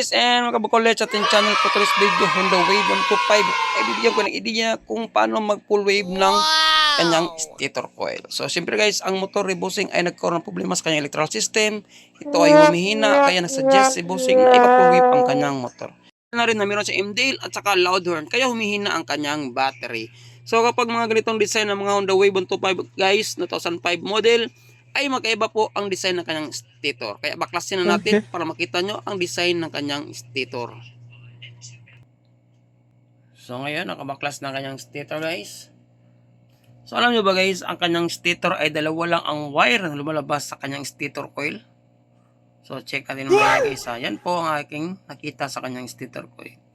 guys, and makabukulit sa ating channel ko today's video Honda Wave 125. Ay bibigyan ko ng idea kung paano mag full wave ng kanyang stator coil. So siyempre guys, ang motor rebusing ay nagkaroon ng problema sa kanyang electrical system. Ito ay humihina, kaya nasuggest si Busing na ipa-full wave ang kanyang motor. Na rin na meron siya MDL at saka loud horn, kaya humihina ang kanyang battery. So kapag mga ganitong design ng mga Honda Wave 125 guys, 2005 model, ay magkaiba po ang design ng kanyang stator. Kaya baklasin na natin para makita nyo ang design ng kanyang stator. So ngayon, nakabaklas na kanyang stator guys. So alam nyo ba guys, ang kanyang stator ay dalawa lang ang wire na lumalabas sa kanyang stator coil. So check natin mga guys ha. Yan po ang aking nakita sa kanyang stator coil.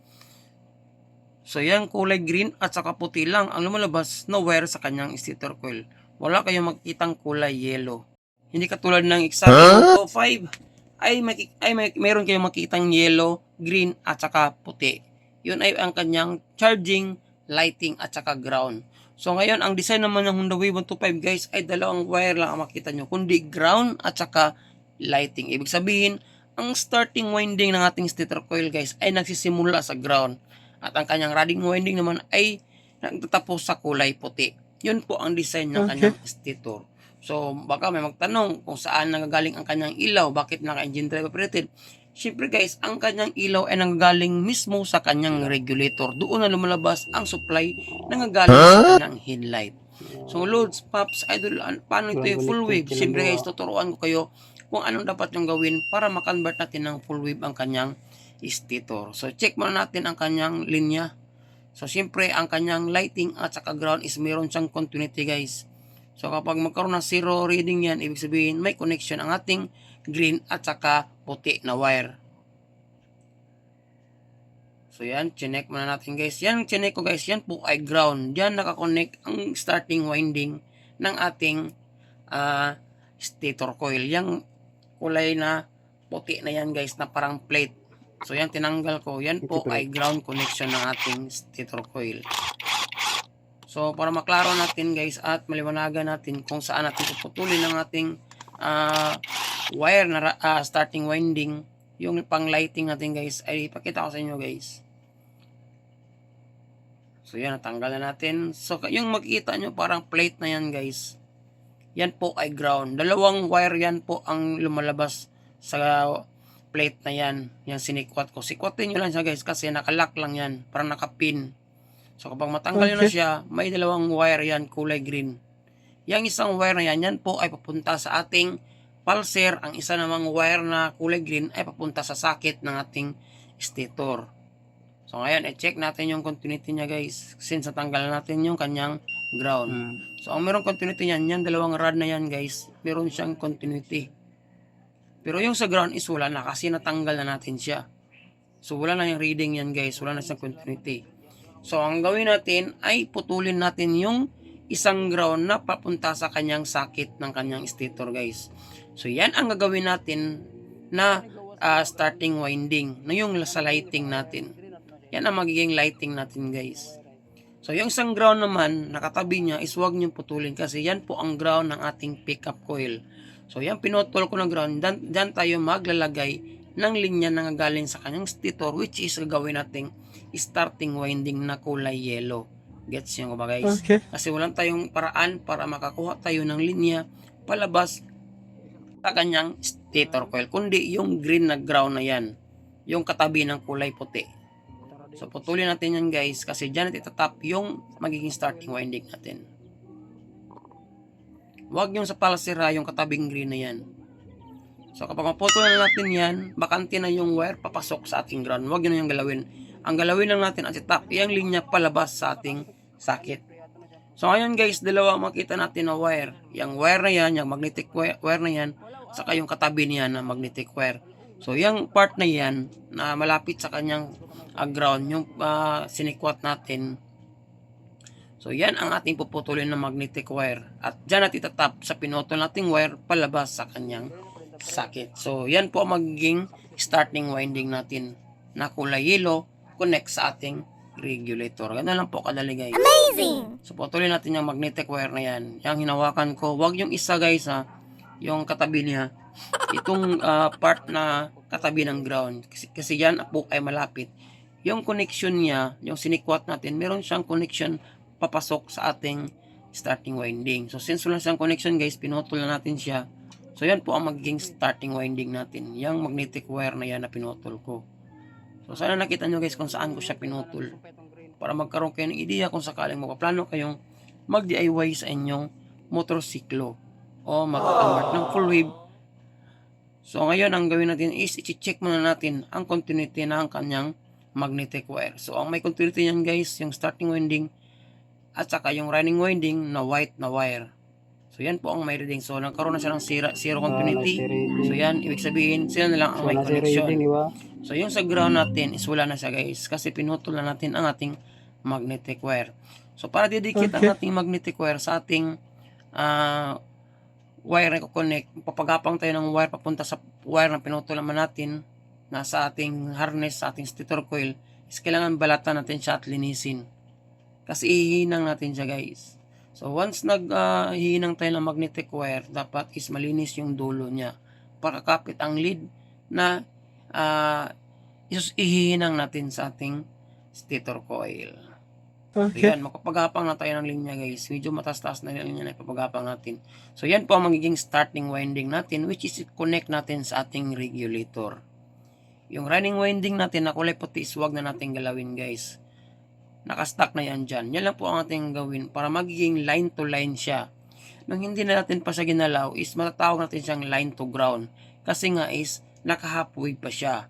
So yan kulay green at saka puti lang ang lumalabas na wire sa kanyang stator coil. Wala kayong makitang kulay yellow. Hindi katulad ng Exacto huh? 5 ay may, ay may meron kayong makitang yellow, green at saka puti. Yun ay ang kanyang charging, lighting at saka ground. So ngayon ang design naman ng Honda Wave 125 guys ay dalawang wire lang ang makita nyo kundi ground at saka lighting. Ibig sabihin, ang starting winding ng ating stator coil guys ay nagsisimula sa ground at ang kanyang running winding naman ay nagtatapos sa kulay puti. Yun po ang design ng Okay. kanyang stator. So, baka may magtanong kung saan nanggagaling ang kanyang ilaw, bakit naka-engine drive operated. Siyempre guys, ang kanyang ilaw ay nanggagaling mismo sa kanyang regulator. Doon na lumalabas ang supply nanggagaling sa kanyang headlight. So, loads, pops, idol, an- paano ito yung full wave? Siyempre guys, tuturuan ko kayo kung anong dapat yung gawin para makonvert natin ng full wave ang kanyang stator. So, check muna natin ang kanyang linya. So, siyempre, ang kanyang lighting at saka ground is meron siyang continuity, guys. So, kapag magkaroon ng zero reading yan, ibig sabihin, may connection ang ating green at saka puti na wire. So, yan, chinek muna natin, guys. Yan, chinek ko, guys. Yan po ay ground. Yan, nakakonect ang starting winding ng ating ah, stator coil. Yang kulay na puti na yan, guys, na parang plate. So, yan, tinanggal ko. Yan po ay ground connection ng ating stator coil. So, para maklaro natin guys at maliwanagan natin kung saan natin puputulin ang ating ah, wire na ah, starting winding, yung pang lighting natin guys, ay ipakita ko sa inyo guys. So, yan, natanggal na natin. So, yung makikita nyo parang plate na yan guys. Yan po ay ground. Dalawang wire yan po ang lumalabas sa plate na yan. Yan sinikwat ko. Sikwatin nyo lang siya guys kasi nakalock lang yan. Parang nakapin. So kapag matanggal nyo na Okay. siya, may dalawang wire yan, kulay green. Yang isang wire na yan, yan po ay papunta sa ating pulser. Ang isa namang wire na kulay green ay papunta sa socket ng ating stator. So ngayon, i-check natin yung continuity niya guys. Since natanggal na natin yung kanyang ground. So ang merong continuity niyan, yan dalawang rod na yan guys, meron siyang continuity. Pero yung sa ground is wala na kasi natanggal na natin siya. So wala na yung reading yan guys, wala na siyang continuity. So ang gawin natin ay putulin natin yung isang ground na papunta sa kanyang sakit ng kanyang stator guys. So yan ang gagawin natin na ah, starting winding, na yung sa lighting natin. Yan ang magiging lighting natin guys. So yung isang ground naman, nakatabi niya is huwag niyong putulin kasi yan po ang ground ng ating pickup coil. So yan pinutol ko ng ground, dan, dyan tayo maglalagay ng linya na galing sa kanyang stator which is gagawin nating starting winding na kulay yellow. Gets nyo ba guys? Okay. Kasi walang tayong paraan para makakuha tayo ng linya palabas sa kanyang stator coil. Kundi yung green na ground na yan. Yung katabi ng kulay puti. So putulin natin yan guys kasi dyan natin itatap yung magiging starting winding natin. Huwag yung sa palsira yung katabing green na yan. So kapag maputulan na natin yan, bakante na yung wire papasok sa ating ground. Huwag yun yung galawin. Ang galawin lang natin at itap yung linya palabas sa ating sakit. So ngayon guys, dalawa makita natin na wire. Yung wire na yan, yung magnetic wi- wire na yan, saka yung katabi niya na magnetic wire. So yung part na yan, na malapit sa kanyang ah, ground, yung ah, sinikwat natin, So yan ang ating puputulin ng magnetic wire. At dyan natin itatap sa pinutol nating wire palabas sa kanyang sakit. So yan po ang magiging starting winding natin na kulay yellow connect sa ating regulator. Ganun lang po kadali guys. So putulin natin yung magnetic wire na yan. Yung hinawakan ko, wag yung isa guys ha, yung katabi niya. Itong ah, part na katabi ng ground. Kasi, kasi yan po ay malapit. Yung connection niya, yung sinikwat natin, meron siyang connection papasok sa ating starting winding. So since wala siyang connection guys, pinutol na natin siya. So yan po ang magiging starting winding natin. Yung magnetic wire na yan na pinutol ko. So sana nakita nyo guys kung saan ko siya pinutol. Para magkaroon kayo ng ideya kung sakaling magpaplano kayong mag-DIY sa inyong motorsiklo o mag-convert ng full wave. So ngayon ang gawin natin is i-check muna natin ang continuity ng kanyang magnetic wire. So ang may continuity niyan guys, yung starting winding at saka yung running winding na white na wire. So yan po ang may reading. So nagkaroon na siya ng zero, zero continuity. So yan, ibig sabihin, sila na lang ang may connection. So yung sa ground natin is wala na siya guys kasi pinutol na natin ang ating magnetic wire. So para didikit ang ating magnetic wire sa ating ah, wire na connect, papagapang tayo ng wire papunta sa wire na pinutol naman natin na sa ating harness, sa ating stator coil is kailangan balatan natin siya at linisin. Kasi ihinang natin siya guys. So once naghihinang tayo ng magnetic wire, dapat is malinis yung dulo niya para kapit ang lead na uh, ihihinang natin sa ating stator coil. So yan, makapagapang na tayo ng linya guys. Medyo matas-taas na yung linya na ipapagapang natin. So yan po ang magiging starting winding natin which is connect natin sa ating regulator. Yung running winding natin na kulay puti is wag na natin galawin guys. Nakastack na yan dyan. Yan lang po ang ating gawin para magiging line to line siya. Nung hindi na natin pa siya ginalaw is matatawag natin siyang line to ground. Kasi nga is naka-halfway pa siya.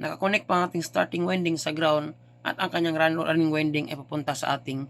Nakakonect pa ang ating starting winding sa ground at ang kanyang run- running winding ay papunta sa ating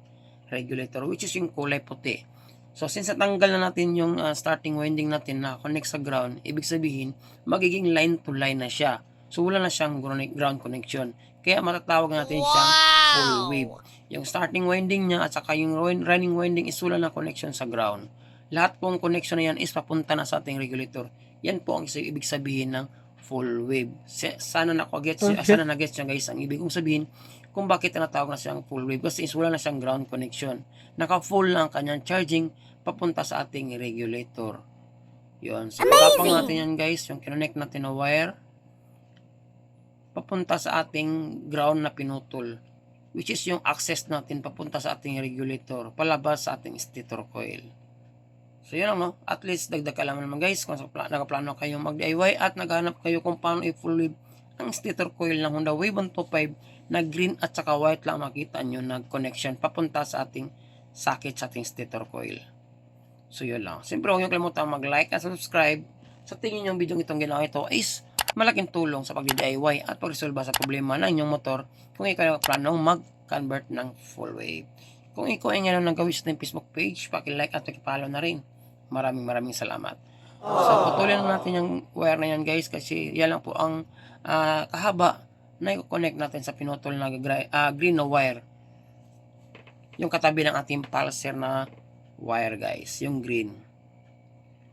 regulator which is yung kulay puti. So since natanggal na natin yung uh, starting winding natin na connect sa ground, ibig sabihin magiging line to line na siya. So wala na siyang ground connection. Kaya matatawag natin siyang full wave. Yung starting winding niya at saka yung run- running winding is wala na connection sa ground. Lahat pong connection na yan is papunta na sa ating regulator. Yan po ang isa- ibig sabihin ng full wave. Sana nakagets okay. sana nagets niya guys ang ibig kong sabihin kung bakit tinatawag na siyang full wave kasi is wala na siyang ground connection. Naka-full na ang kanyang charging papunta sa ating regulator. Yun. So, pagkapang natin yan guys, yung kinonect natin na wire papunta sa ating ground na pinutol which is yung access natin papunta sa ating regulator palabas sa ating stator coil. So yun lang at least dagdag ka lang naman guys kung nakaplano kayo mag-DIY at naghanap kayo kung paano i-full ang stator coil ng Honda Wave 125 na green at saka white lang makita nyo na connection papunta sa ating socket sa ating stator coil. So yun lang. Siyempre huwag nyo kalimutan mag-like at subscribe. Sa tingin nyo yung video itong ginawa ito is malaking tulong sa pag-DIY at pagresolba sa problema ng inyong motor kung ikaw ay planong mag-convert ng full wave. Kung ikaw ay ngayon nag-gawin sa Facebook page, paki-like at paki-follow na rin. Maraming maraming salamat. So, patuloy na natin yung wire na yan guys kasi yan lang po ang uh, kahaba na i-connect natin sa pinutol na uh, green na wire. Yung katabi ng ating pulser na wire guys, yung green.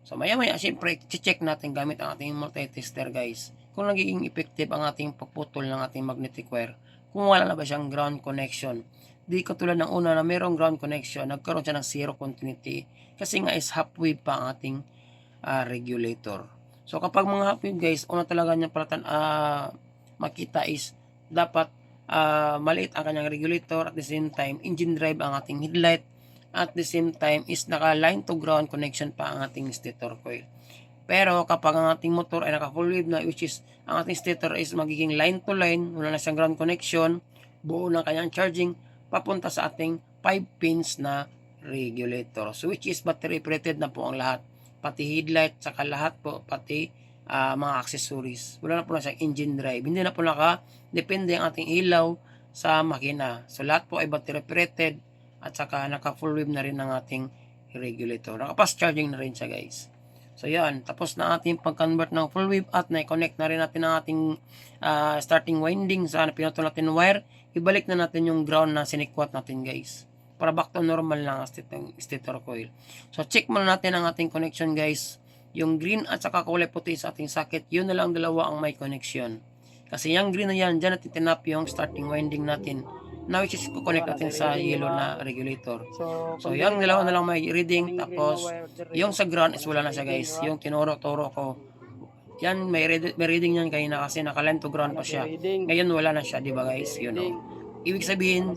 So maya maya, syempre, check natin gamit ang ating multi-tester guys. Kung nagiging effective ang ating pagputol ng ating magnetic wire. Kung wala na ba siyang ground connection. Di katulad ng una na mayroong ground connection, nagkaroon siya ng zero continuity. Kasi nga is half wave pa ang ating uh, regulator. So kapag mga half wave guys, una talaga niya palatan uh, makita is dapat uh, maliit ang kanyang regulator at the same time engine drive ang ating headlight at the same time is naka line to ground connection pa ang ating stator coil. Pero kapag ang ating motor ay naka full wave na which is ang ating stator is magiging line to line, wala na siyang ground connection, buo ng kanyang charging papunta sa ating 5 pins na regulator. So which is battery operated na po ang lahat. Pati headlight, saka lahat po, pati uh, mga accessories. Wala na po na siyang engine drive. Hindi na po naka depende ang ating ilaw sa makina. So lahat po ay battery operated at saka naka full wave na rin ng ating regulator. Naka fast charging na rin siya guys. So yan, tapos na ating pag-convert ng full wave at na-connect na rin natin ang ating uh, starting winding sa pinutol natin wire. Ibalik na natin yung ground na sinikwat natin guys. Para back to normal lang ang stator coil. So check muna natin ang ating connection guys. Yung green at saka kulay puti sa ating socket, yun na lang dalawa ang may connection. Kasi yung green na yan, dyan natin tinap yung starting winding natin na which is connect natin sa yellow na regulator. So, so yung dalawa na lang may reading tapos yung sa ground is wala na siya guys. Yung tinuro-turo ko Yan, may, read, may reading yan kanina kasi naka-line to ground pa siya. Ngayon wala na siya, di ba guys? You know. Ibig sabihin,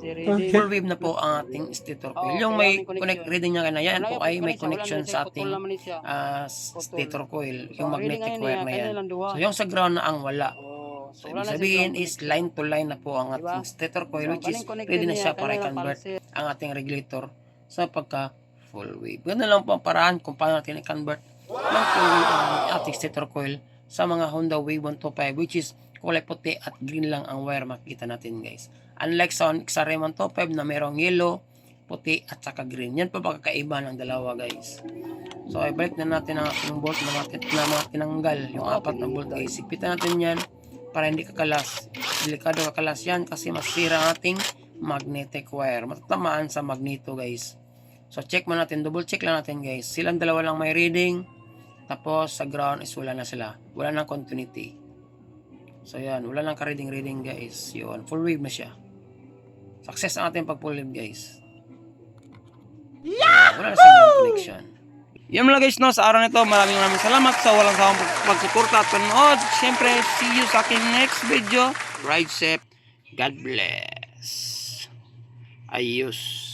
full wave na po ang ating stator coil. Oo, Yung may connect reading niya kanina, yan po ay may connection, sa ating Putol. stator coil, yung magnetic wire na yan. So yung sa ground na ang wala. Oh, so So ibig sabihin is line to line na po ang Diba? ating stator coil So, which is ready na siya para i-convert ang ating regulator sa pagka full wave. Ganun lang po ang paraan kung paano natin i-convert ng full wave ang ating stator coil sa mga Honda Wave 125 which is kulay puti at green lang ang wire makikita natin guys. Unlike sa, sa Ray 125 na merong yellow, puti at saka green. Yan po pagkakaiba ng dalawa guys. So ibalik na natin ang ating bolt na, natin, na mga tinanggal. Yung apat na bolt guys. Sipitan natin yan para hindi kakalas. Delikado kakalas yan kasi masira ang ating magnetic wire. Matatamaan sa magneto guys. So check mo natin, double check lang natin guys. Silang dalawa lang may reading. Tapos sa ground is wala na sila. Wala nang continuity. So yan, wala nang ka-reading-reading guys. Yun, full wave na siya. Success ang ating pag full wave guys. Yeah! Wala na siyang connection. Yan mga guys, no, sa araw nito, maraming maraming salamat sa walang sawang pag- pagsuporta at panonood. Siyempre, see you sa aking next video. Ride safe. God bless. Ayos.